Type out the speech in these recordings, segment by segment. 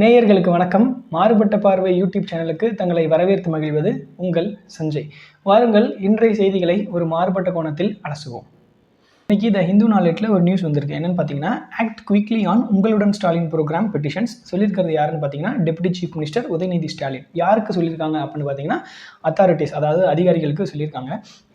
நேயர்களுக்கு வணக்கம். மாறுபட்ட பார்வை யூடியூப் சேனலுக்கு தங்களை வரவேற்று மகிழ்வது உங்கள் சஞ்சய். வாருங்கள் இன்றைய செய்திகளை ஒரு மாறுபட்ட கோணத்தில் அலசுவோம். இன்னைக்கு த ஹிந்து நாளேட்டில் ஒரு நியூஸ் வந்திருக்கு. என்னன்னு பார்த்தீங்கன்னா ஆக்ட் குவிக்லி ஆன் உங்களுடன் ஸ்டாலின் ப்ரோக்ராம் பெட்டிஷன்ஸ் சொல்லியிருக்கிறது யாருன்னு பார்த்தீங்கன்னா deputy chief minister Udhayanidhi Stalin. யாருக்கு சொல்லியிருக்காங்க அப்படின்னு பார்த்தீங்கன்னா அத்தாரிட்டிஸ் அதாவது அதிகாரிகளுக்கு சொல்லியிருக்காங்க.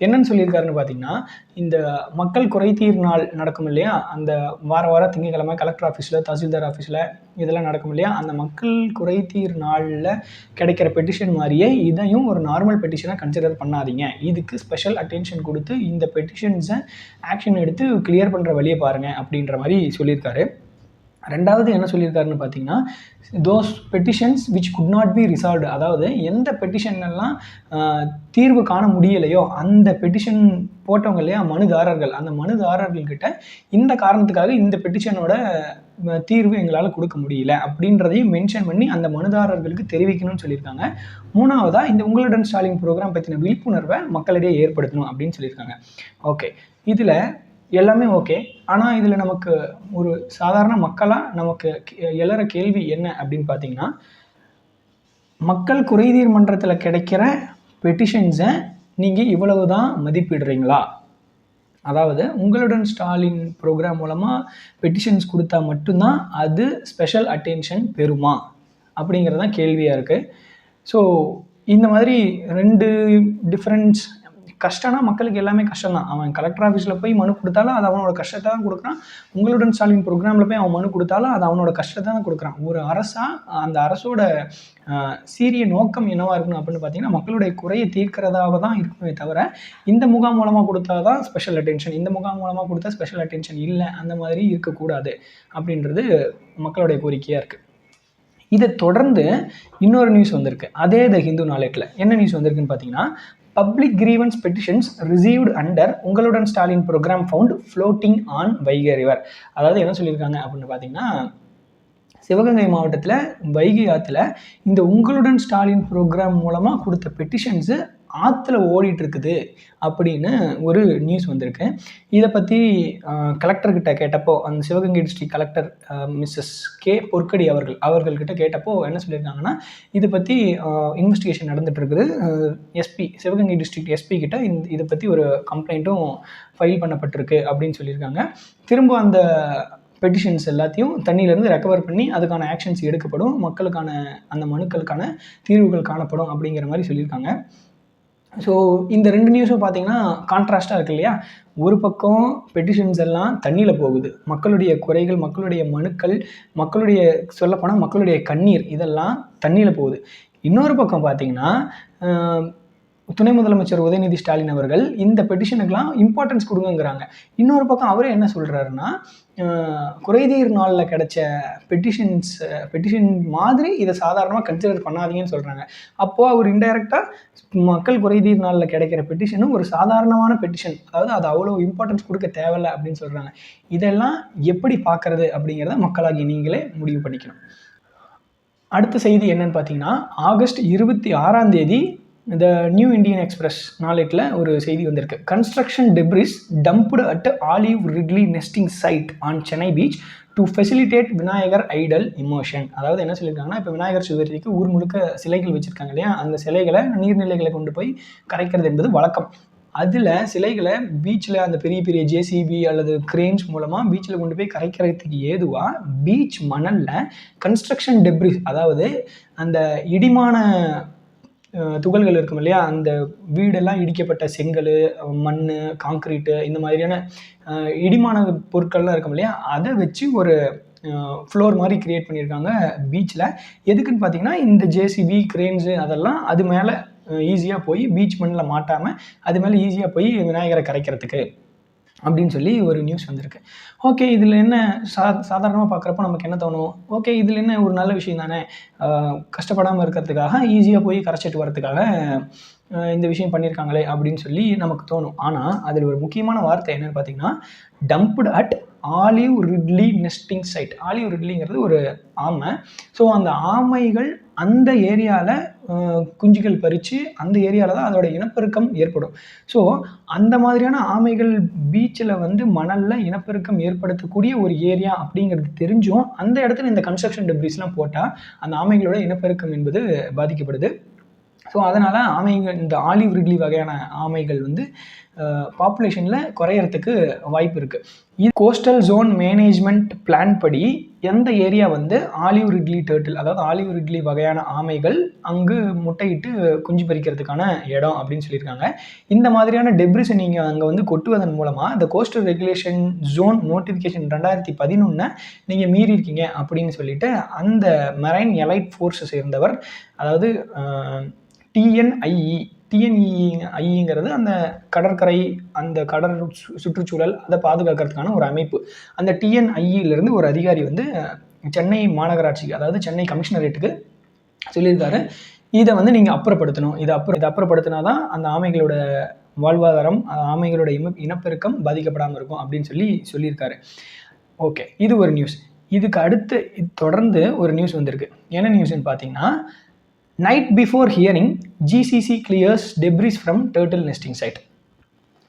என்னன்னு சொல்லியிருக்காருன்னு பார்த்தீங்கன்னா இந்த மக்கள் குறைதீர் நாள் நடக்கும் இல்லையா? அந்த வார வாரம் திங்கக்கிழமை கலெக்டர் ஆஃபீஸில் தஹசில்தார் ஆஃபீஸில் இதெல்லாம் நடக்கும் இல்லையா? அந்த மக்கள் குறைதீர் நாளில் கிடைக்கிற பெட்டிஷன் மாதிரியே இதையும் ஒரு நார்மல் பெட்டிஷனாக கன்சிடர் பண்ணாதீங்க. இதுக்கு ஸ்பெஷல் அட்டென்ஷன் கொடுத்து இந்த பெட்டிஷன்ஸை ஆக்ஷன் எடுத்து கிளியர் பண்ணுற வழியை பாருங்கள் அப்படின்ற மாதிரி சொல்லியிருக்காரு. ரெண்டாவது என்ன சொல்லியிருக்காருன்னு பார்த்தீங்கன்னா those petitions which could not be resolved அதாவது எந்த பெட்டிஷன்லாம் தீர்வு காண முடியலையோ அந்த பெட்டிஷன் போட்டவங்க இல்லையா மனுதாரர்கள். அந்த மனுதாரர்கள்கிட்ட இந்த காரணத்துக்காக இந்த பெட்டிஷனோட தீர்வு எங்களால் கொடுக்க முடியல அப்படின்றதையும் மென்ஷன் பண்ணி அந்த மனுதாரர்களுக்கு தெரிவிக்கணும்னு சொல்லியிருக்காங்க. மூணாவதாக இந்த உங்களுடன் ஸ்டாலின் ப்ரோக்ராம் பற்றின விழிப்புணர்வை மக்களிடையே ஏற்படுத்தணும் அப்படின்னு சொல்லியிருக்காங்க. ஓகே இதில் எல்லாமே ஓகே ஆனால் இதில் நமக்கு ஒரு சாதாரண மக்களாக நமக்கு எழற கேள்வி என்ன அப்படின்னு பார்த்தீங்கன்னா மக்கள் குறைதீர் மன்றத்தில் கிடைக்கிற பெட்டிஷன்ஸை நீங்கள் இவ்வளவு தான் மதிப்பிடுறீங்களா? அதாவது உங்களுடன் ஸ்டாலின் ப்ரோக்ராம் மூலமாக பெட்டிஷன்ஸ் கொடுத்தா மட்டும்தான் அது ஸ்பெஷல் அட்டென்ஷன் பெறுமா? அப்படிங்கிறது தான் கேள்வியாக இருக்குது ஸோ இந்த மாதிரி ரெண்டு டிஃப்ரெண்ட்ஸ் கஷ்டம்னா மக்களுக்கு எல்லாமே கஷ்டம் தான் அவன் கலெக்டர் ஆஃபீஸில் போய் மனு கொடுத்தாலும் அது அவனோட கஷ்டத்தை தான் கொடுக்குறான். உங்களுடன் ஸ்டாலின் ப்ரோக்ராமில் போய் அவன் மனு கொடுத்தாலும் அது அவனோட கஷ்டத்தை தான் கொடுக்குறான். ஒரு அரசாக அந்த அரசோட சீரிய நோக்கம் என்னவா இருக்கணும் அப்படின்னு பார்த்தீங்கன்னா மக்களுடைய குறையை தீர்க்கிறதாக தான் இருக்குமே தவிர இந்த முகாம் மூலமாக கொடுத்தா தான் ஸ்பெஷல் அட்டென்ஷன் இந்த முகாம் மூலமாக கொடுத்தா ஸ்பெஷல் அட்டென்ஷன் இல்லை அந்த மாதிரி இருக்கக்கூடாது அப்படின்றது மக்களுடைய கோரிக்கையாக இருக்குது இதை தொடர்ந்து இன்னொரு நியூஸ் வந்திருக்கு. அதே த ஹிந்து நாளேட்டில் என்ன நியூஸ் வந்திருக்குன்னு பார்த்தீங்கன்னா public grievance petitions received under உங்களுடன் Stalin program found floating on Vaigai river அதாவது என்ன சொல்லியிருக்காங்க அப்படின்னு பார்த்தீங்கன்னா சிவகங்கை மாவட்டத்தில் வைகை ஆற்றுல இந்த உங்களுடன் ஸ்டாலின் ப்ரோக்ராம் மூலமாக கொடுத்த பெட்டிஷன்ஸு ஆற்றுல ஓடிட்டு இருக்குது அப்படின்னு ஒரு நியூஸ் வந்திருக்கு. இதை பற்றி கலெக்டர்கிட்ட கேட்டப்போ அந்த Sivaganga district collector Mrs K Porkodi அவர்கள் அவர்கள்கிட்ட கேட்டப்போ என்ன சொல்லியிருக்காங்கன்னா இதை பற்றி இன்வெஸ்டிகேஷன் நடந்துட்டு இருக்குது எஸ்பி சிவகங்கை டிஸ்ட்ரிக்ட் எஸ்பி கிட்ட இந்த இதை பற்றி ஒரு கம்ப்ளைண்ட்டும் ஃபைல் பண்ணப்பட்டிருக்கு அப்படின்னு சொல்லியிருக்காங்க. திரும்ப அந்த பெட்டிஷன்ஸ் எல்லாத்தையும் தண்ணியிலேருந்து ரெக்கவர் பண்ணி அதுக்கான ஆக்ஷன்ஸ் எடுக்கப்படும். மக்களுக்கான அந்த மனுக்களுக்கான தீர்வுகள் காணப்படும் அப்படிங்கிற மாதிரி சொல்லியிருக்காங்க. ஸோ இந்த ரெண்டு நியூஸும் பார்த்தீங்கன்னா கான்ட்ராஸ்டாக இருக்கு இல்லையா? ஒரு பக்கம் பெட்டிஷன்ஸ் எல்லாம் தண்ணியில் போகுது. மக்களுடைய குறைகள் மக்களுடைய மனுக்கள் மக்களுடைய சொல்லப்போனால் மக்களுடைய கண்ணீர் இதெல்லாம் தண்ணியில் போகுது. இன்னொரு பக்கம் பார்த்தீங்கன்னா துணை முதலமைச்சர் உதயநிதி ஸ்டாலின் அவர்கள் இந்த பெட்டிஷனுக்கெல்லாம் இம்பார்ட்டன்ஸ் கொடுங்கங்கிறாங்க. இன்னொரு பக்கம் அவரே என்ன சொல்கிறாருன்னா குறைதீர் நாளில் கிடைச்ச பெட்டிஷன்ஸ் பெட்டிஷன் மாதிரி இதை சாதாரணமாக கன்சிடர் பண்ணாதீங்கன்னு சொல்கிறாங்க அப்போது அவர் இன்டைரக்டாக மக்கள் குறைதீர் நாளில் கிடைக்கிற பெட்டிஷனும் ஒரு சாதாரணமான பெட்டிஷன் அதாவது அது அவ்வளோ இம்பார்ட்டன்ஸ் கொடுக்க தேவையில்லை அப்படின்னு சொல்கிறாங்க இதெல்லாம் எப்படி பார்க்கறது அப்படிங்கிறத மக்களாகி நீங்களே முடிவு பண்ணிக்கணும். அடுத்த செய்தி என்னன்னு பார்த்தீங்கன்னா ஆகஸ்ட் இருபத்தி ஆறாம் தேதி இந்த நியூ இந்தியன் எக்ஸ்பிரஸ் நாளேட்டில் ஒரு செய்தி வந்திருக்கு. Construction debris dumped at olive ridley nesting site on Chennai beach to facilitate Vinayagar idol immersion அதாவது என்ன சொல்லியிருக்காங்கன்னா இப்போ விநாயகர் சதுர்த்திக்கு ஊர் முழுக்க சிலைகள் வச்சுருக்காங்க இல்லையா? அந்த சிலைகளை நீர்நிலைகளை கொண்டு போய் கரைக்கிறது என்பது வழக்கம். அதில் சிலைகளை பீச்சில் அந்த பெரிய பெரிய ஜேசிபி அல்லது கிரேன்ஸ் மூலமாக பீச்சில் கொண்டு போய் கரைக்கிறதுக்கு ஏதுவாக பீச் மணலில் கன்ஸ்ட்ரக்ஷன் டெப்ரிஸ் அதாவது அந்த இடிமான துகள்கள் இருக்கும் இல்லையா? அந்த வீடெல்லாம் இடிக்கப்பட்ட செங்கல் மண் காங்க்ரீட்டு இந்த மாதிரியான இடிமான பொருட்கள்லாம் இருக்கும் இல்லையா? அதை வச்சு ஒரு ஃப்ளோர் மாதிரி க்ரியேட் பண்ணியிருக்காங்க பீச்சில் எதுக்குன்னு பார்த்தீங்கன்னா இந்த ஜேசிபி கிரேன்ஸு அதெல்லாம் அது மேலே ஈஸியாக போய் பீச் மண்ணில் மாட்டாமல் அது மேலே ஈஸியாக போய் விநாயகரை கரைக்கிறதுக்கு. அப்படின்னு சொல்லி ஒரு நியூஸ் வந்திருக்கு. ஓகே இதில் என்ன சா சாதாரணமாக பார்க்குறப்ப நமக்கு என்ன தோணும்? ஓகே இதில் என்ன ஒரு நல்ல விஷயம் தானே? கஷ்டப்படாமல் இருக்கிறதுக்காக ஈஸியாக போய் கரைச்சிட்டு வரதுக்காக இந்த விஷயம் பண்ணியிருக்காங்களே அப்படின்னு சொல்லி நமக்கு தோணும். ஆனால் அதில் ஒரு முக்கியமான வார்த்தை என்னன்னு பார்த்தீங்கன்னா dumped at olive ridley nesting site olive ரிட்லிங்கிறது ஒரு ஆமை. ஸோ அந்த ஆமைகள் அந்த ஏரியாவில் குஞ்சுகள் பறித்து அந்த ஏரியாவில் தான் அதோட இனப்பெருக்கம் ஏற்படும். ஸோ அந்த மாதிரியான ஆமைகள் பீச்சில் வந்து மணலில் இனப்பெருக்கம் ஏற்படுத்தக்கூடிய ஒரு ஏரியா அப்படிங்கிறது தெரிஞ்சும் அந்த இடத்துல இந்த கன்ஸ்ட்ரக்ஷன் டெப்ரிஸ்லாம் போட்டால் அந்த ஆமைகளோட இனப்பெருக்கம் என்பது பாதிக்கப்படுது. ஸோ அதனால் ஆமைகள் இந்த ஆலிவ் ரிட்லி வகையான ஆமைகள் வந்து பாப்புலேஷனில் குறையறதுக்கு வாய்ப்பு இருக்குது இது கோஸ்டல் ஜோன் மேனேஜ்மெண்ட் பிளான் படி எந்த ஏரியா வந்து ஆலிவ் ரிட்லி டேர்ட்டில் அதாவது ஆலிவ் ரிட்லி வகையான ஆமைகள் அங்கு முட்டையிட்டு குஞ்சு பறிக்கிறதுக்கான இடம் அப்படின்னு சொல்லியிருக்காங்க. இந்த மாதிரியான டெப்ரிஸை நீங்கள் அங்கே வந்து கொட்டுவதன் மூலமாக இந்த கோஸ்டல் ரெகுலேஷன் ஜோன் நோட்டிஃபிகேஷன் ரெண்டாயிரத்தி பதினொன்று நீங்கள் மீறி இருக்கீங்க அப்படின்னு சொல்லிட்டு அந்த மெரைன் எலைட் ஃபோர்ஸை சேர்ந்தவர் அதாவது டிஎன்ஐஇ டிஎன்இஇ ஐங்கிறது அந்த கடற்கரை அந்த கடற் சுற்றுச்சூழல் அதை பாதுகாக்கிறதுக்கான ஒரு அமைப்பு. அந்த டிஎன்ஐஇலேருந்து ஒரு அதிகாரி வந்து சென்னை மாநகராட்சிக்கு அதாவது சென்னை கமிஷனரேட்டுக்கு சொல்லியிருக்காரு. இதை வந்து நீங்கள் அப்புறப்படுத்தணும். இதை அப்புறம் இதை அப்புறப்படுத்தினா தான் அந்த ஆமைகளோட வாழ்வாதாரம் ஆமைகளோட இம இனப்பெருக்கம் பாதிக்கப்படாமல் இருக்கும் அப்படின்னு சொல்லி சொல்லியிருக்காரு. ஓகே இது ஒரு நியூஸ் இதுக்கு அடுத்து தொடர்ந்து ஒரு நியூஸ் வந்திருக்கு. என்ன நியூஸ்ன்னு பார்த்தீங்கன்னா night before hearing GCC clears debris from turtle nesting site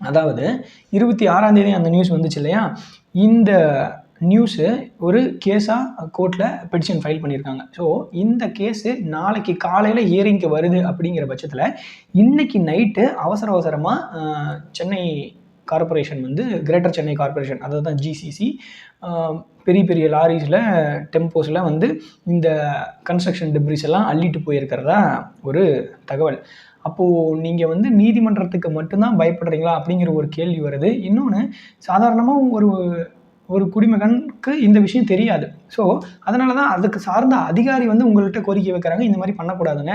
அதாவது இருபத்தி ஆறாம் தேதி அந்த நியூஸ் வந்துச்சு இல்லையா? இந்த நியூஸு ஒரு கேஸாக கோர்ட்டில் பெட்டிஷன் ஃபைல் பண்ணியிருக்காங்க. ஸோ இந்த கேஸு நாளைக்கு காலையில் ஹியரிங்க்கு வருது அப்படிங்கிற பட்சத்தில் இன்றைக்கி நைட்டு அவசர அவசரமாக சென்னை கார்பரேஷன் வந்து கிரேட்டர் சென்னை கார்பரேஷன் அதாவது தான் ஜிசிசி பெரிய பெரிய லாரிஸில் டெம்போஸில் வந்து இந்த கன்ஸ்ட்ரக்ஷன் டெப்ரிஸ் எல்லாம் அள்ளிட்டு போயிருக்கிறதா ஒரு தகவல். அப்போது நீங்கள் வந்து நீதிமன்றத்துக்கு மட்டும்தான் பயப்படுறீங்களா அப்படிங்கிற ஒரு கேள்வி வருது. இன்னொன்று சாதாரணமாக ஒரு ஒரு குடிமகனுக்கு இந்த விஷயம் தெரியாது. ஸோ அதனால தான் அதுக்கு சார்ந்த அதிகாரி வந்து உங்கள்கிட்ட கோரிக்கை வைக்கிறாங்க இந்த மாதிரி பண்ணக்கூடாதுங்க.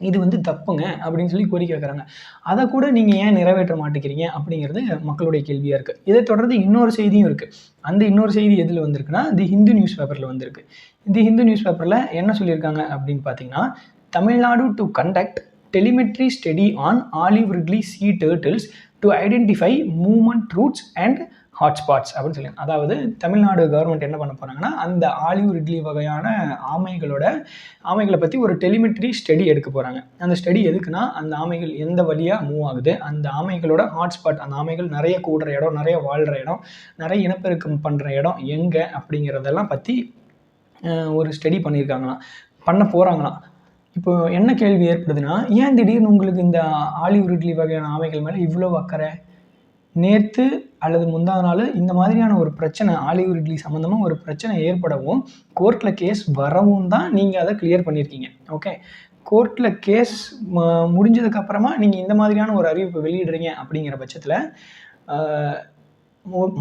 இது வந்து தப்புங்க அப்படின்னு சொல்லி கோரிக்கை வைக்கிறாங்க. அதை கூட நீங்கள் ஏன் நிறைவேற்ற மாட்டேங்கிறீங்க அப்படிங்கிறது மக்களுடைய கேள்வியாக இருக்குது இதை தொடர்ந்து இன்னொரு செய்தியும் இருக்குது அந்த இன்னொரு செய்தி எதில் வந்திருக்குன்னா தி ஹிந்து நியூஸ் பேப்பரில் வந்திருக்கு. தி ஹிந்து நியூஸ் பேப்பரில் என்ன சொல்லியிருக்காங்க அப்படின்னு பார்த்தீங்கன்னா Tamil Nadu to conduct telemetry study on olive ridley sea turtles to identify movement routes and hotspots அப்படின்னு சொல்லி. அதாவது தமிழ்நாடு கவர்மெண்ட் என்ன பண்ண போகிறாங்கன்னா அந்த ஆலிவ் இட்லி வகையான ஆமைகளோட ஆமைகளை பற்றி ஒரு டெலிமெட்ரி ஸ்டடி எடுக்க போகிறாங்க அந்த ஸ்டடி எதுக்குன்னா அந்த ஆமைகள் எந்த வழியாக மூவ் ஆகுது அந்த ஆமைகளோட ஹாட்ஸ்பாட் அந்த ஆமைகள் நிறைய கூடுற இடம் நிறைய வாழ்கிற இடம் நிறைய இனப்பெருக்கம் பண்ணுற இடம் எங்கே அப்படிங்கிறதெல்லாம் பற்றி ஒரு ஸ்டடி பண்ணியிருக்காங்களாம். பண்ண போகிறாங்களாம் இப்போ என்ன கேள்வி ஏற்படுதுன்னா ஏன் திடீர்னு உங்களுக்கு இந்த ஆலிவ் இட்லி வகையான ஆமைகள் மேலே இவ்வளோ அக்கறை? நேற்று அல்லது முந்தா நாள் இந்த மாதிரியான ஒரு பிரச்சனை ஆலிவ் ரிட்லி சம்மந்தமாக ஒரு பிரச்சனை ஏற்படவும் கோர்ட்டில் கேஸ் வரவும் தான் நீங்கள் அதை கிளியர் பண்ணியிருக்கீங்க. ஓகே கோர்ட்டில் கேஸ் முடிஞ்சதுக்கப்புறமா நீங்கள் இந்த மாதிரியான ஒரு அறிவிப்பை வெளியிடுறீங்க அப்படிங்கிற பட்சத்தில்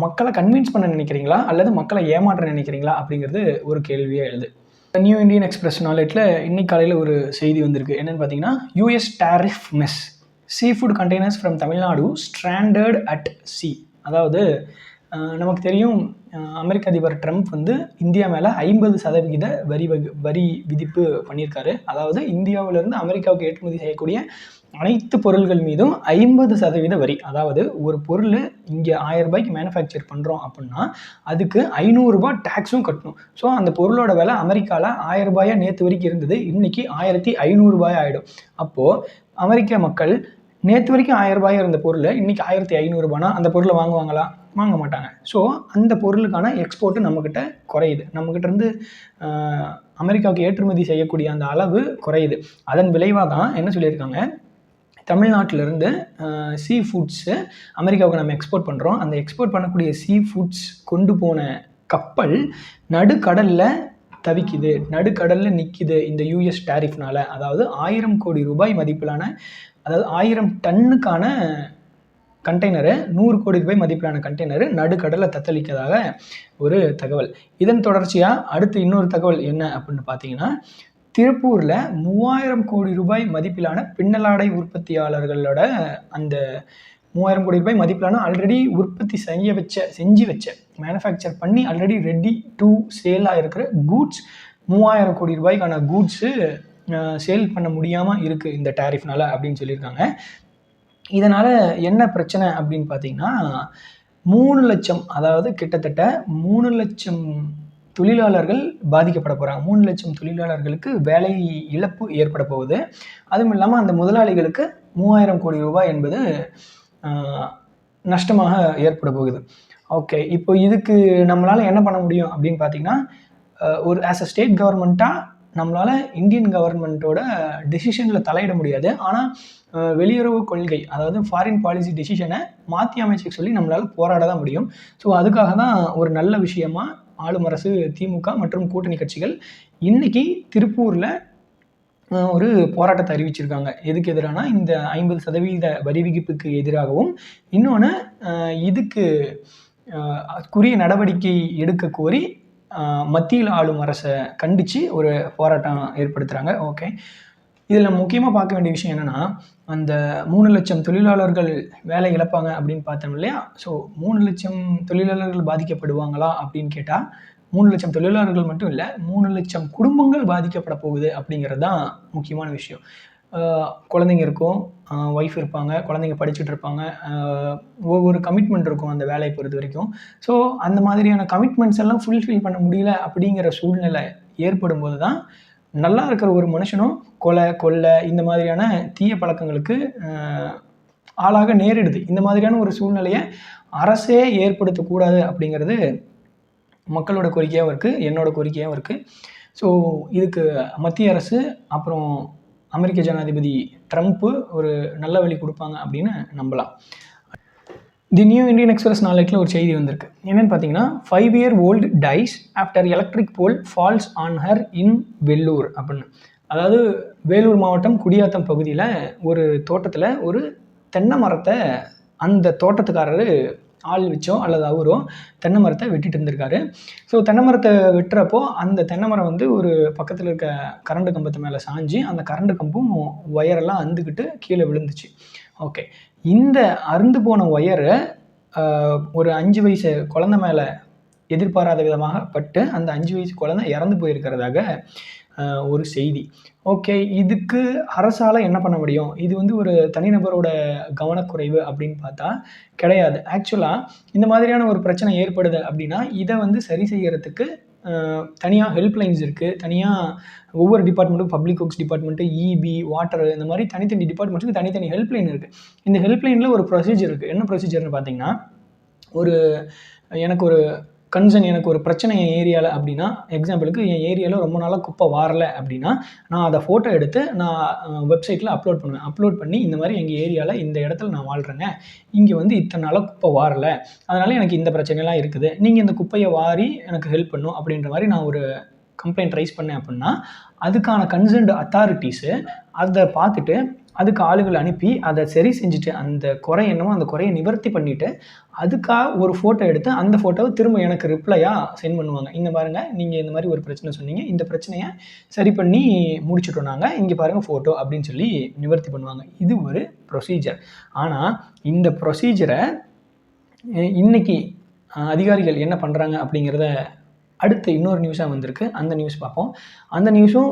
மக்களை கன்வின்ஸ் பண்ண நினைக்கிறீங்களா? அல்லது மக்களை ஏமாற்ற நினைக்கிறீங்களா? அப்படிங்கிறது ஒரு கேள்வியாக எழுது. நியூ இந்தியன் எக்ஸ்பிரஸ் நாலேட்டில் இன்னைக்கு காலையில் ஒரு செய்தி வந்திருக்கு. என்னென்னு பார்த்தீங்கன்னா US tariff mess seafood containers from Tamil Nadu stranded at sea அதாவது நமக்கு தெரியும் அமெரிக்க அதிபர் ட்ரம்ப் வந்து இந்தியா மேலே ஐம்பது சதவிகித வரி வகு வரி விதிப்பு பண்ணியிருக்காரு. அதாவது இந்தியாவிலேருந்து அமெரிக்காவுக்கு ஏற்றுமதி செய்யக்கூடிய அனைத்து பொருள்கள் மீதும் ஐம்பது சதவீத வரி. அதாவது ஒரு பொருள் இங்கே ஆயிரம் ரூபாய்க்கு மேனுஃபேக்சர் பண்ணுறோம் அப்படின்னா அதுக்கு ஐநூறுரூபா டேக்ஸும் கட்டணும். ஸோ அந்த பொருளோட விலை அமெரிக்காவில் ஆயிரம் ரூபாயாக நேற்று வரைக்கும் இருந்தது. இன்றைக்கி ஆயிரத்தி ஐநூறுரூபாய் ஆகிடும் அப்போது அமெரிக்க மக்கள் நேற்று வரைக்கும் ஆயிரம் ரூபாய் இருந்த பொருளை இன்றைக்கி ஆயிரத்தி ஐநூறுரூபானா அந்த பொருளை வாங்குவாங்களா? வாங்க மாட்டாங்க. ஸோ அந்த பொருளுக்கான எக்ஸ்போர்ட்டு நம்மக்கிட்ட குறையுது. நம்மக்கிட்ட இருந்து அமெரிக்காவுக்கு ஏற்றுமதி செய்யக்கூடிய அந்த அளவு குறையுது. அதன் விளைவாக தான் என்ன சொல்லியிருக்காங்க? தமிழ்நாட்டிலிருந்து சீ ஃபுட்ஸு அமெரிக்காவுக்கு நம்ம எக்ஸ்போர்ட் பண்ணுறோம் அந்த எக்ஸ்போர்ட் பண்ணக்கூடிய சீ ஃபுட்ஸ் கொண்டு போன கப்பல் நடுக்கடலில் தவிக்குது. நடுக்கடலில் நிற்கிது இந்த யூஎஸ் டேரிஃப்னால் அதாவது ஆயிரம் கோடி ரூபாய் மதிப்பிலான அதாவது ஆயிரம் டன்னுக்கான கண்டெய்னரு நூறு கோடி ரூபாய் மதிப்பிலான கண்டெய்னரு நடுக்கடலை தத்தளிக்கிறதாக ஒரு தகவல். இதன் தொடர்ச்சியாக அடுத்து இன்னொரு தகவல் என்ன அப்படின்னு பார்த்தீங்கன்னா திருப்பூரில் மூவாயிரம் கோடி ரூபாய் மதிப்பிலான பின்னலாடை உற்பத்தியாளர்களோட அந்த மூவாயிரம் கோடி ரூபாய் மதிப்பிலான ஆல்ரெடி உற்பத்தி செய்ய வச்ச செஞ்சு வச்ச மேனுஃபேக்சர் பண்ணி ஆல்ரெடி ரெடி டு சேலாக இருக்கிற கூட்ஸ் மூவாயிரம் கோடி ரூபாய்க்கான கூட்ஸு சேல் பண்ண முடியாமல் இருக்குது இந்த டேரிஃப்னால அப்படின்னு சொல்லியிருக்காங்க. இதனால் என்ன பிரச்சனை அப்படின்னு பார்த்தீங்கன்னா மூணு லட்சம் அதாவது கிட்டத்தட்ட மூணு லட்சம் தொழிலாளர்கள் பாதிக்கப்பட போகிறாங்க மூணு லட்சம் தொழிலாளர்களுக்கு வேலை இழப்பு ஏற்பட போகுது. அதுவும் இல்லாமல் அந்த முதலாளிகளுக்கு மூவாயிரம் கோடி ரூபாய் என்பது நஷ்டமாக ஏற்பட போகுது. ஓகே இப்போ இதுக்கு நம்மளால் என்ன பண்ண முடியும் அப்படின்னு பார்த்தீங்கன்னா ஒரு ஆஸ் அ ஸ்டேட் கவர்மெண்ட்டாக நம்மளால் இந்தியன் கவர்மெண்ட்டோட டெசிஷனில் தலையிட முடியாது. ஆனால் வெளியுறவு கொள்கை அதாவது ஃபாரின் பாலிசி டெசிஷனை மாற்றி அமைச்சுக்க சொல்லி நம்மளால் போராட தான் முடியும். ஸோ அதுக்காக தான் ஒரு நல்ல விஷயமா ஆளும் அரசு திமுக மற்றும் கூட்டணி கட்சிகள் இன்னைக்கு திருப்பூரில் ஒரு போராட்டத்தை அறிவிச்சிருக்காங்க. எதுக்கு எதிரானா இந்த ஐம்பது சதவீத வரி விகிப்புக்கு எதிராகவும் இன்னொன்று இதுக்கு குறிய நடவடிக்கை எடுக்க கோரி மத்தியில் ஆளும் அரசை கண்டித்து ஒரு போராட்டம் ஏற்படுத்துகிறாங்க ஓகே இதில் முக்கியமாக பார்க்க வேண்டிய விஷயம் என்னென்னா அந்த மூணு லட்சம் தொழிலாளர்கள் வேலை இழப்பாங்க அப்படின்னு பார்த்தோம் இல்லையா? ஸோ மூணு லட்சம் தொழிலாளர்கள் பாதிக்கப்படுவாங்களா அப்படின்னு கேட்டால் மூணு லட்சம் தொழிலாளர்கள் மட்டும் இல்லை மூணு லட்சம் குடும்பங்கள் பாதிக்கப்பட போகுது அப்படிங்கிறது தான் முக்கியமான விஷயம். குழந்தைங்க இருக்கும் ஒய்ஃப் இருப்பாங்க குழந்தைங்க படிச்சுட்டு இருப்பாங்க ஒவ்வொரு கமிட்மெண்ட் இருக்கும் அந்த வேலையை பொறுத்த வரைக்கும். ஸோ அந்த மாதிரியான கமிட்மெண்ட்ஸ் எல்லாம் ஃபுல்ஃபில் பண்ண முடியல அப்படிங்கிற சூழ்நிலை ஏற்படும் போது தான் நல்லா இருக்கிற ஒரு மனுஷனும் கொலை கொள்ளை இந்த மாதிரியான தீய பழக்கங்களுக்கு ஆளாக நேரிடுது. இந்த மாதிரியான ஒரு சூழ்நிலையை அரசே ஏற்படுத்தக்கூடாது அப்படிங்கிறது மக்களோட கோரிக்கையாகவும் இருக்குது என்னோட கோரிக்கையாகவும் இருக்குது ஸோ இதுக்கு மத்திய அரசு அப்புறம் அமெரிக்க ஜனாதிபதி ட்ரம்ப்பு ஒரு நல்ல வழி கொடுப்பாங்க அப்படின்னு நம்பலாம். தி நியூ இந்தியன் எக்ஸ்பிரஸ் நாளைக்கில் ஒரு செய்தி வந்திருக்கு. என்னென்னு பார்த்தீங்கன்னா five year old dies after electric pole falls on her in Vellore அப்படின்னு. அதாவது வேலூர் மாவட்டம் குடியாத்தம் பகுதியில் ஒரு தோட்டத்தில் ஒரு தென்னை மரத்தை அந்த தோட்டத்துக்காரர் ஆள் வச்சோ அல்லது அவரோ தென்னை மரத்தை வெட்டிட்டு இருந்திருக்காரு. ஸோ தென்னை மரத்தை வெட்டுறப்போ அந்த தென்னை மரம் வந்து ஒரு பக்கத்தில் இருக்க கரண்ட் கம்பத்து மேலே சாஞ்சு அந்த கரண்ட் கம்பும் ஒயரெல்லாம் அந்துக்கிட்டு கீழே விழுந்துச்சு. ஓகே இந்த அருந்து போன ஒயரை ஒரு அஞ்சு வயசு குழந்தை மேலே எதிர்பாராத விதமாக பட்டு அந்த அஞ்சு வயசு குழந்தை இறந்து போயிருக்கிறதாக ஒரு செய்தி. ஓகே இதுக்கு அரசால் என்ன பண்ண முடியும்? இது வந்து ஒரு தனிநபரோட கவனக்குறைவு அப்படின்னு பார்த்தா கிடையாது. ஆக்சுவலாக இந்த மாதிரியான ஒரு பிரச்சனை ஏற்படுது அப்படின்னா இதை வந்து சரி செய்கிறதுக்கு தனியாக ஹெல்ப்லைன்ஸ் இருக்குது தனியாக ஒவ்வொரு டிபார்ட்மெண்ட்டும் public works department EB water இந்த மாதிரி தனித்தனி டிபார்ட்மெண்ட்ஸுக்கு தனித்தனி ஹெல்ப்லைன் இருக்குது இந்த ஹெல்ப்லைனில் ஒரு ப்ரொசீஜர் இருக்குது என்ன ப்ரொசீஜர்னு பார்த்தீங்கன்னா ஒரு எனக்கு ஒரு கன்சர்ன் எனக்கு ஒரு பிரச்சனை என் ஏரியாவில் அப்படின்னா எக்ஸாம்பிளுக்கு என் ஏரியாவில் ரொம்ப நாளாக குப்பை வாரல அப்படின்னா நான் அதை ஃபோட்டோ எடுத்து நான் வெப்சைட்டில் அப்லோட் பண்ணுவேன். அப்லோட் பண்ணி இந்த மாதிரி எங்கள் ஏரியாவில் இந்த இடத்துல நான் வாழ்கிறேங்க இங்கே வந்து இத்தனை நாளாக குப்பை வாரல. அதனால் எனக்கு இந்த பிரச்சனைலாம் இருக்குது. நீங்கள் இந்த குப்பையை வாரி எனக்கு ஹெல்ப் பண்ணும் அப்படின்ற மாதிரி நான் ஒரு கம்ப்ளைண்ட் ரைஸ் பண்ணேன் அப்படின்னா அதுக்கான கன்சர்ன்டு அத்தாரிட்டிஸு அதை பார்த்துட்டு அதுக்கு ஆளுகளை அனுப்பி அதை சரி செஞ்சுட்டு அந்த குறை என்னமோ அந்த குறையை நிவர்த்தி பண்ணிவிட்டு அதுக்காக ஒரு ஃபோட்டோ எடுத்து அந்த ஃபோட்டோவை திரும்ப எனக்கு ரிப்ளையாக சென்ட் பண்ணுவாங்க. இங்கே பாருங்கள் நீங்கள் இந்த மாதிரி ஒரு பிரச்சனை சொன்னீங்க. இந்த பிரச்சனையை சரி பண்ணி முடிச்சிட்டோம் நாங்கள் இங்கே பாருங்கள் ஃபோட்டோ அப்படின்னு சொல்லி நிவர்த்தி பண்ணுவாங்க. இது ஒரு ப்ரொசீஜர் ஆனால் இந்த ப்ரொசீஜரை இன்னைக்கு அதிகாரிகள் என்ன பண்ணுறாங்க அப்படிங்கிறத அடுத்த இன்னொரு நியூஸாக வந்திருக்கு. அந்த நியூஸ் பார்ப்போம். அந்த நியூஸும்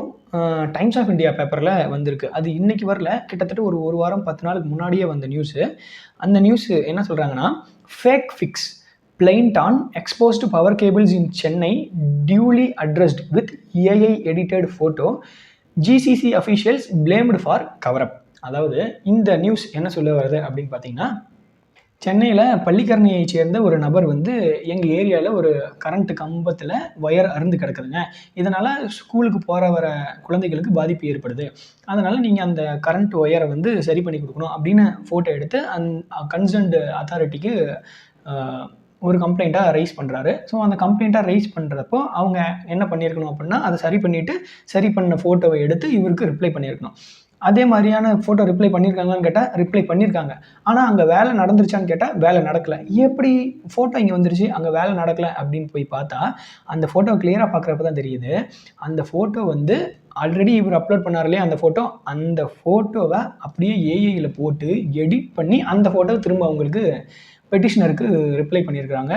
டைம்ஸ் ஆஃப் இந்தியா பேப்பரில் வந்திருக்கு. அது இன்றைக்கி வரல. கிட்டத்தட்ட ஒரு ஒரு வாரம் பத்து நாளுக்கு முன்னாடியே வந்த நியூஸு அந்த நியூஸு என்ன சொல்கிறாங்கன்னா fake fix blind on exposed power cables in Chennai duly addressed with AI edited photo GCC officials blamed for coverup அதாவது இந்த நியூஸ் என்ன சொல்ல வருது அப்படின்னு பார்த்தீங்கன்னா சென்னையில் பள்ளிக்கரணையை சேர்ந்த ஒரு நபர் வந்து எங்கள் ஏரியாவில் ஒரு கரண்ட்டு கம்பத்தில் ஒயர் அருந்து கிடக்குதுங்க. இதனால் ஸ்கூலுக்கு போகிற வர குழந்தைகளுக்கு பாதிப்பு ஏற்படுது. அதனால் நீங்கள் அந்த கரண்ட் ஒயரை வந்து சரி பண்ணி கொடுக்கணும் அப்படின்னு ஃபோட்டோ எடுத்து அந் கன்சர்ன்டு அத்தாரிட்டிக்கு ஒரு கம்ப்ளைண்ட்டாக ரைஸ் பண்ணுறாரு ஸோ அந்த கம்ப்ளைண்ட்டாக ரைஸ் பண்ணுறப்போ அவங்க என்ன பண்ணியிருக்கணும் அப்படின்னா அதை சரி பண்ணிவிட்டு சரி பண்ண ஃபோட்டோவை எடுத்து இவருக்கு ரிப்ளை பண்ணியிருக்கணும். அதே மாதிரியான ஃபோட்டோ ரிப்ளை பண்ணியிருக்காங்களான்னு கேட்டால் ரிப்ளை பண்ணியிருக்காங்க ஆனால் அங்கே வேலை நடந்துருச்சான்னு கேட்டால் வேலை நடக்கலை. எப்படி ஃபோட்டோ இங்கே வந்துருச்சு அங்கே வேலை நடக்கலை அப்படின்னு போய் பார்த்தா அந்த ஃபோட்டோ கிளியராக பார்க்குறப்ப தான் தெரியுது. அந்த ஃபோட்டோ வந்து ஆல்ரெடி இவர் அப்லோட் பண்ணார் இல்லையா அந்த ஃபோட்டோ அந்த ஃபோட்டோவை அப்படியே ஏஐயில் போட்டு எடிட் பண்ணி அந்த ஃபோட்டோவை திரும்ப அவங்களுக்கு பெட்டிஷனருக்கு ரிப்ளை பண்ணியிருக்கிறாங்க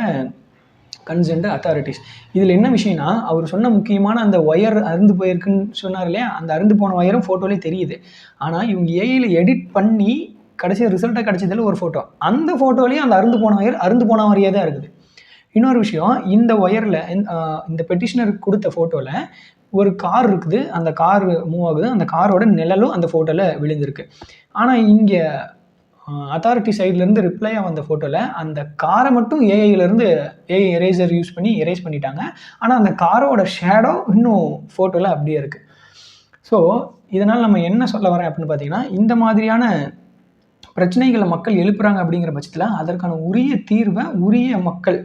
கன்சென்ட் அத்தாரிட்டிஸ் இதில் என்ன விஷயம்னா அவர் சொன்ன முக்கியமான அந்த ஒயர் அருந்து போயிருக்குன்னு சொன்னார் இல்லையா? அந்த அருந்து போன ஒயரும் ஃபோட்டோலேயே தெரியுது. ஆனால் இவங்க ஏஐயில் எடிட் பண்ணி கடைசி ரிசல்ட்டாக கிடச்சதில் ஒரு ஃபோட்டோ அந்த ஃபோட்டோலேயும் அந்த அருந்து போன ஒயர் அருந்து போன மாதிரியே தான் இருக்குது. இன்னொரு விஷயம் இந்த ஒயரில் இந்த பெட்டிஷனர் கொடுத்த ஃபோட்டோவில் ஒரு கார் இருக்குது. அந்த கார் மூவ் ஆகுது. அந்த காரோட நிழலும் அந்த ஃபோட்டோவில் விழுந்திருக்கு. ஆனால் இங்கே அத்தாரிட்டி சைட்லேருந்து ரிப்ளையாக வந்த ஃபோட்டோவில் அந்த காரை மட்டும் ஏஐலேருந்து ஏஐ எரேசர் யூஸ் பண்ணி எரேஸ் பண்ணிட்டாங்க. ஆனால் அந்த காரோட ஷேடோ இன்னும் ஃபோட்டோவில் அப்படியே இருக்குது ஸோ இதனால் நம்ம என்ன சொல்ல வரேன் அப்படின்னு பார்த்தீங்கன்னா இந்த மாதிரியான பிரச்சனைகளை மக்கள் எழுப்புறாங்க அப்படிங்கிற பட்சத்தில் அதற்கான உரிய தீர்வை உரிய மக்கள்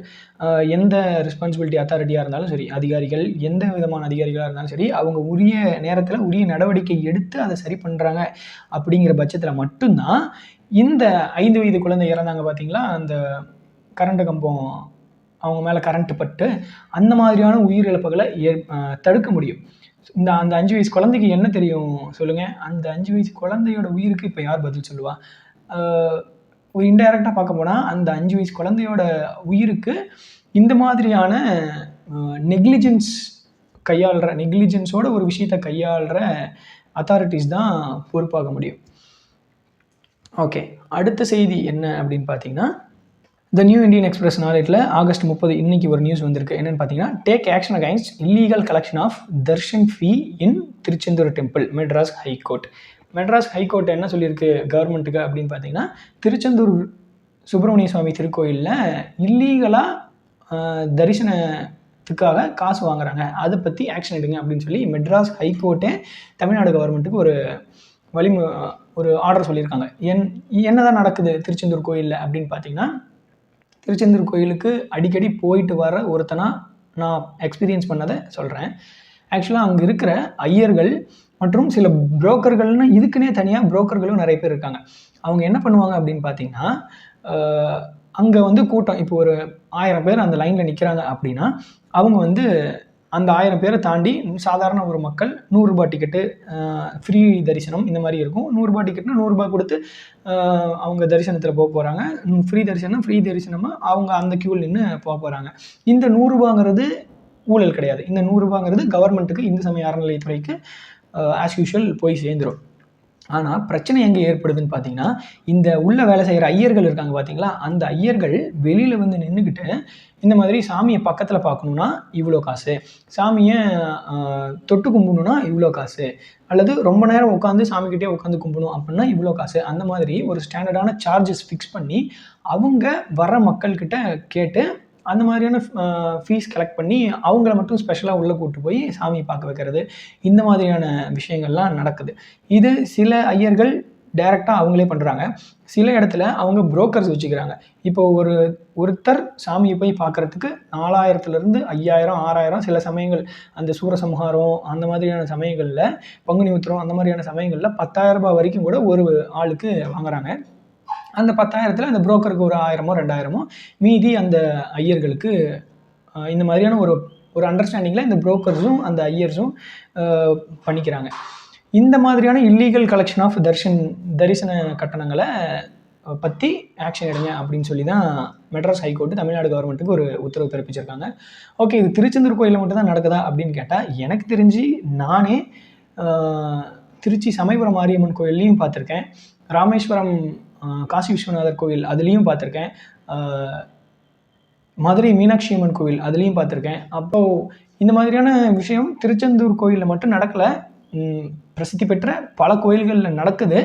எந்த ரெஸ்பான்சிபிலிட்டி அத்தாரிட்டியாக இருந்தாலும் சரி அதிகாரிகள் எந்த விதமான அதிகாரிகளாக இருந்தாலும் சரி அவங்க உரிய நேரத்தில் உரிய நடவடிக்கை எடுத்து அதை சரி பண்ணுறாங்க அப்படிங்கிற பட்சத்தில் மட்டும்தான் இந்த ஐந்து வயது குழந்தை இறந்தாங்க பார்த்தீங்களா அந்த கரண்ட் கம்பம் அவங்க மேலே கரண்ட்டு பட்டு அந்த மாதிரியான உயிரிழப்புகளை ஏற் தடுக்க முடியும். இந்த அந்த அஞ்சு வயசு குழந்தைக்கு என்ன தெரியும் சொல்லுங்கள் அந்த அஞ்சு வயசு குழந்தையோட உயிருக்கு இப்போ யார் பதில் சொல்லுவா? ஒரு இன்டைரக்டாக பார்க்க போனால் அந்த அஞ்சு வயசு குழந்தையோட உயிருக்கு இந்த மாதிரியான நெக்லிஜென்ஸ் கையாளுற நெக்லிஜென்ஸோட ஒரு விஷயத்தை கையாளுற அத்தாரிட்டிஸ் தான் பொறுப்பாக முடியும். ஓகே அடுத்த செய்தி என்ன அப்படின்னு பார்த்தீங்கன்னா த நியூ இந்தியன் எக்ஸ்பிரஸ் நாளேட்டில் ஆகஸ்ட் முப்பது இன்னைக்கு ஒரு நியூஸ் வந்திருக்கு. என்னென்னு பார்த்தீங்கன்னா take action against illegal collection of darshan fee in Tiruchendur temple Madras high court Madras high court என்ன சொல்லியிருக்கு கவர்மெண்ட்டுக்கு அப்படின்னு பார்த்தீங்கன்னா திருச்செந்தூர் சுப்பிரமணிய சுவாமி திருக்கோயிலில் இல்லீகலாக தரிசனத்துக்காக காசு வாங்குறாங்க. அதை பற்றி ஆக்ஷன் எடுங்க அப்படின்னு சொல்லி மெட்ராஸ் ஹைகோர்ட்டே தமிழ்நாடு கவர்மெண்ட்டுக்கு ஒரு வழிமு ஒரு ஆர்டர் சொல்லியிருக்காங்க. என் என்னதான் நடக்குது திருச்செந்தூர் கோயிலில் அப்படின்னு பார்த்தீங்கன்னா திருச்செந்தூர் கோயிலுக்கு அடிக்கடி போயிட்டு வர ஒருத்தனாக நான் எக்ஸ்பீரியன்ஸ் பண்ணதை சொல்கிறேன் ஆக்சுவலாக அங்கே இருக்கிற ஐயர்கள் மற்றும் சில புரோக்கர்கள்னு இதுக்குன்னே தனியாக புரோக்கர்களும் நிறைய பேர் இருக்காங்க. அவங்க என்ன பண்ணுவாங்க அப்படின்னு பார்த்தீங்கன்னா அங்கே வந்து கூட்டம் இப்போ ஒரு ஆயிரம் பேர் அந்த லைனில் நிற்கிறாங்க அப்படின்னா அவங்க வந்து அந்த ஆயிரம் பேரை தாண்டி சாதாரண ஒரு மக்கள் நூறுரூபா டிக்கெட்டு ஃப்ரீ தரிசனம் இந்த மாதிரி இருக்கும். நூறுரூபா டிக்கெட்னா நூறுரூபா கொடுத்து அவங்க தரிசனத்தில் போக போகிறாங்க ஃப்ரீ தரிசனம் ஃப்ரீ தரிசனமாக அவங்க அந்த க்யூவில் நின்று போக போகிறாங்க இந்த நூறுரூபாங்கிறது ஊழல் கிடையாது. இந்த நூறுரூபாங்கிறது கவர்மெண்ட்டுக்கு இந்து சமய அறநிலையத்துறைக்கு ஆஸ் யூஷுவல் போய் சேர்ந்துடும் ஆனால் பிரச்சனை எங்கே ஏற்படுதுன்னு பார்த்தீங்கன்னா இந்த உள்ள வேலை செய்கிற ஐயர்கள் இருக்காங்க பார்த்தீங்களா அந்த ஐயர்கள் வெளியில் வந்து நின்றுக்கிட்டு இந்த மாதிரி சாமியை பக்கத்தில் பார்க்கணுன்னா இவ்வளோ காசு. சாமியை தொட்டு கும்பிடணுன்னா இவ்வளோ காசு. அல்லது ரொம்ப நேரம் உட்காந்து சாமிக்கிட்டே உட்காந்து கும்பிடணும் அப்படின்னா இவ்வளோ காசு. அந்த மாதிரி ஒரு ஸ்டாண்டர்டான சார்ஜஸ் ஃபிக்ஸ் பண்ணி அவங்க வர மக்கள்கிட்ட கேட்டு அந்த மாதிரியான ஃபீஸ் கலெக்ட் பண்ணி அவங்கள மட்டும் ஸ்பெஷலாக உள்ளே கூட்டு போய் சாமியை பார்க்க வைக்கிறது. இந்த மாதிரியான விஷயங்கள்லாம் நடக்குது. இது சில ஐயர்கள் டைரெக்டாக அவங்களே பண்ணுறாங்க சில இடத்துல அவங்க புரோக்கர்ஸ் வச்சுக்கிறாங்க. இப்போ ஒரு ஒருத்தர் சாமியை போய் பார்க்குறதுக்கு நாலாயிரத்துலேருந்து ஐயாயிரம் ஆறாயிரம் சில சமயங்கள் அந்த சூரசம்ஹாரம் அந்த மாதிரியான சமயங்களில் பங்குனி உத்திரம் அந்த மாதிரியான சமயங்களில் பத்தாயிரம் ரூபாய் வரைக்கும் கூட ஒரு ஆளுக்கு வாங்குறாங்க. அந்த பத்தாயிரத்தில் அந்த புரோக்கருக்கு ஒரு ஆயிரமோ ரெண்டாயிரமோ மீதி அந்த ஐயர்களுக்கு இந்த மாதிரியான ஒரு ஒரு அண்டர்ஸ்டாண்டிங்கில் இந்த புரோக்கர்ஸும் அந்த ஐயர்ஸும் பண்ணிக்கிறாங்க. இந்த மாதிரியான இல்லீகல் கலெக்ஷன் ஆஃப் தர்ஷன் தரிசன கட்டணங்களை பற்றி ஆக்ஷன் எடுங்க அப்படின்னு சொல்லி தான் மெட்ராஸ் ஹைகோர்ட்டு தமிழ்நாடு கவர்மெண்ட்டுக்கு ஒரு உத்தரவு பிறப்பிச்சிருக்காங்க. ஓகே இது திருச்செந்தூர் கோயிலில் மட்டும் தான் நடக்குதா அப்படின்னு கேட்டால் எனக்கு தெரிஞ்சு நானே திருச்சி சமயபுரம் மாரியம்மன் கோயில்லையும் பார்த்துருக்கேன். ராமேஸ்வரம் காசி விஸ்வநாதர் கோயில் அதுலேயும் பார்த்துருக்கேன். மதுரை மீனாட்சி அம்மன் கோவில் அதுலேயும் பார்த்துருக்கேன். அப்போது இந்த மாதிரியான விஷயம் திருச்செந்தூர் கோயிலில் மட்டும் நடக்கலை. பிரசித்தி பெற்ற பல கோயில்களில் நடக்குது.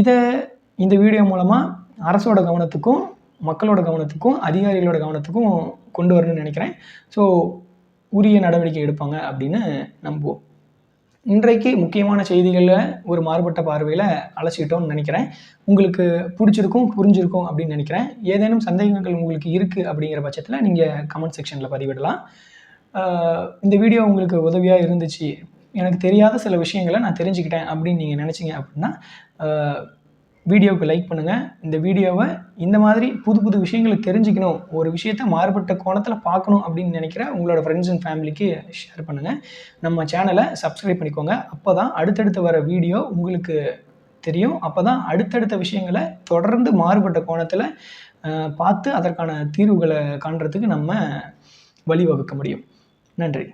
இதை இந்த வீடியோ மூலமாக அரசோட கவனத்துக்கும் மக்களோட கவனத்துக்கும் அதிகாரிகளோட கவனத்துக்கும் கொண்டு வரணும்னு நினைக்கிறேன். ஸோ உரிய நடவடிக்கை எடுப்பாங்க அப்படின்னு நம்புவோம். இன்றைக்கு முக்கியமான செய்திகளில் ஒரு மாறுபட்ட பார்வையில் அலசிட்டோம்னு நினைக்கிறேன். உங்களுக்கு பிடிச்சிருக்கும் புரிஞ்சிருக்கும் அப்படின்னு நினைக்கிறேன். ஏதேனும் சந்தேகங்கள் உங்களுக்கு இருக்குது அப்படிங்கிற பட்சத்தில் நீங்கள் கமெண்ட் செக்ஷனில் பதிவிடலாம். இந்த வீடியோ உங்களுக்கு உதவியாக இருந்துச்சு. எனக்கு தெரியாத சில விஷயங்களை நான் தெரிஞ்சுக்கிட்டேன் அப்படின்னு நீங்கள் நினச்சிங்க அப்படின்னா வீடியோவுக்கு லைக் பண்ணுங்கள் இந்த வீடியோவை இந்த மாதிரி புது புது விஷயங்களை தெரிஞ்சுக்கணும். ஒரு விஷயத்தை மாறுபட்ட கோணத்தில் பார்க்கணும் அப்படின்னு நினைக்கிற உங்களோட ஃப்ரெண்ட்ஸ் அண்ட் ஃபேமிலிக்கு ஷேர் பண்ணுங்கள் நம்ம சேனலை சப்ஸ்கிரைப் பண்ணிக்கோங்க. அப்போ தான் அடுத்தடுத்து வர வீடியோ உங்களுக்கு தெரியும். அப்போ தான் அடுத்தடுத்த விஷயங்களை தொடர்ந்து மாறுபட்ட கோணத்தில் பார்த்து அதற்கான தீர்வுகளை காண்றதுக்கு நம்ம வழிவகுக்க முடியும். நன்றி.